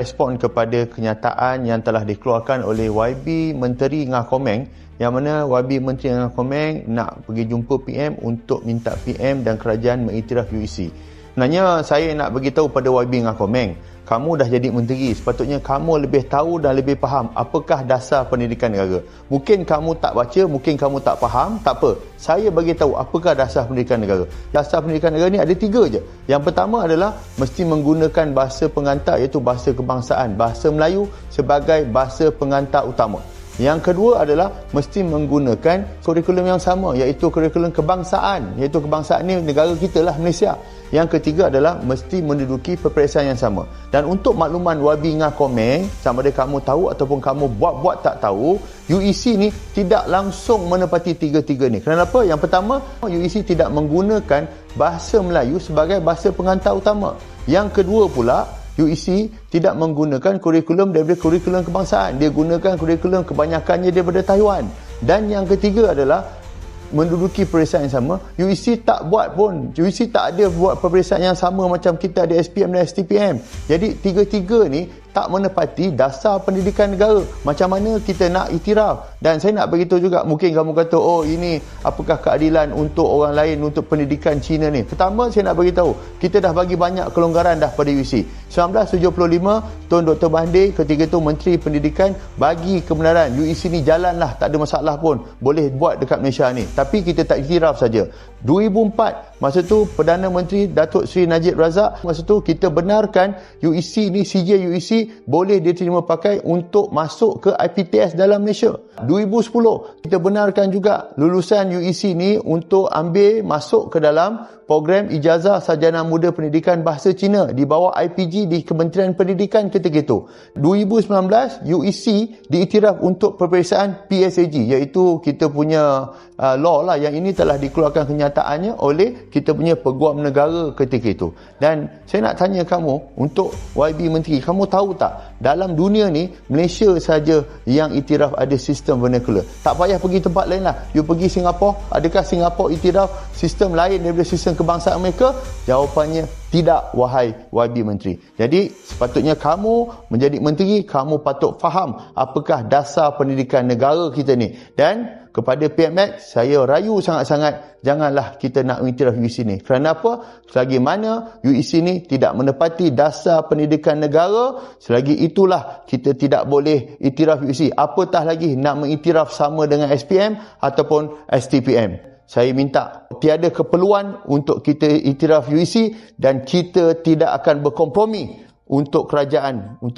respon kepada kenyataan yang telah dikeluarkan oleh YB Menteri Ngah Komeng yang mana YB Menteri Ngah Komeng nak pergi jumpa PM untuk minta PM dan kerajaan mengiktiraf UEC. Sebenarnya saya nak beritahu pada YB Ngah Komeng, kamu dah jadi menteri, sepatutnya kamu lebih tahu dan lebih faham apakah dasar pendidikan negara. Mungkin kamu tak baca, mungkin kamu tak faham, tak apa. Saya bagi tahu apakah dasar pendidikan negara. Dasar pendidikan negara ni ada tiga je. Yang pertama adalah mesti menggunakan bahasa pengantar iaitu bahasa kebangsaan, bahasa Melayu sebagai bahasa pengantar utama. Yang kedua adalah mesti menggunakan kurikulum yang sama iaitu kurikulum kebangsaan. Iaitu kebangsaan ni negara kita lah Malaysia. Yang ketiga adalah mesti menduduki peperiksaan yang sama. Dan untuk makluman Wabi Ngah sama ada kamu tahu ataupun kamu buat-buat tak tahu, UEC ni tidak langsung menepati tiga-tiga ni. Kenapa? Yang pertama, UEC tidak menggunakan bahasa Melayu sebagai bahasa pengantar utama. Yang kedua pula, UEC tidak menggunakan kurikulum daripada kurikulum kebangsaan. Dia gunakan kurikulum kebanyakannya daripada Taiwan. Dan yang ketiga adalah menduduki peperiksaan yang sama UEC tak buat pun UEC tak ada buat peperiksaan yang sama macam kita ada SPM dan STPM jadi tiga-tiga ni tak menepati dasar pendidikan negara. Macam mana kita nak iktiraf? Dan saya nak beritahu juga, mungkin kamu kata, oh ini apakah keadilan untuk orang lain untuk pendidikan Cina ni? Pertama, saya nak beritahu, kita dah bagi banyak kelonggaran dah pada UC. 1975, Tuan Dr. Bandir ketika itu Menteri Pendidikan bagi kebenaran UEC ni jalanlah, tak ada masalah pun. Boleh buat dekat Malaysia ni. Tapi kita tak iktiraf saja. 2004, masa tu Perdana Menteri Datuk Seri Najib Razak, masa tu kita benarkan UEC ni, CJ UEC boleh diterima pakai untuk masuk ke IPTS dalam Malaysia. 2010 kita benarkan juga lulusan UEC ni untuk ambil masuk ke dalam program ijazah sarjana muda pendidikan bahasa Cina di bawah IPG di Kementerian Pendidikan ketika itu. 2019 UEC diiktiraf untuk peperiksaan PSAG iaitu kita punya uh, law lah yang ini telah dikeluarkan kenyataannya oleh kita punya peguam negara ketika itu. Dan saya nak tanya kamu untuk YB Menteri, kamu tahu tak dalam dunia ni Malaysia saja yang iktiraf ada sistem vernacular. Tak payah pergi tempat lain lah. You pergi Singapura, adakah Singapura iktiraf sistem lain daripada sistem kebangsaan mereka? Jawapannya tidak wahai YB Menteri. Jadi sepatutnya kamu menjadi menteri, kamu patut faham apakah dasar pendidikan negara kita ni. Dan kepada PMX, saya rayu sangat-sangat janganlah kita nak mengiktiraf UEC ni. Kerana apa? Selagi mana UEC ni tidak menepati dasar pendidikan negara, selagi itulah kita tidak boleh iktiraf UEC. Apatah lagi nak mengiktiraf sama dengan SPM ataupun STPM saya minta tiada keperluan untuk kita iktiraf UEC dan kita tidak akan berkompromi untuk kerajaan untuk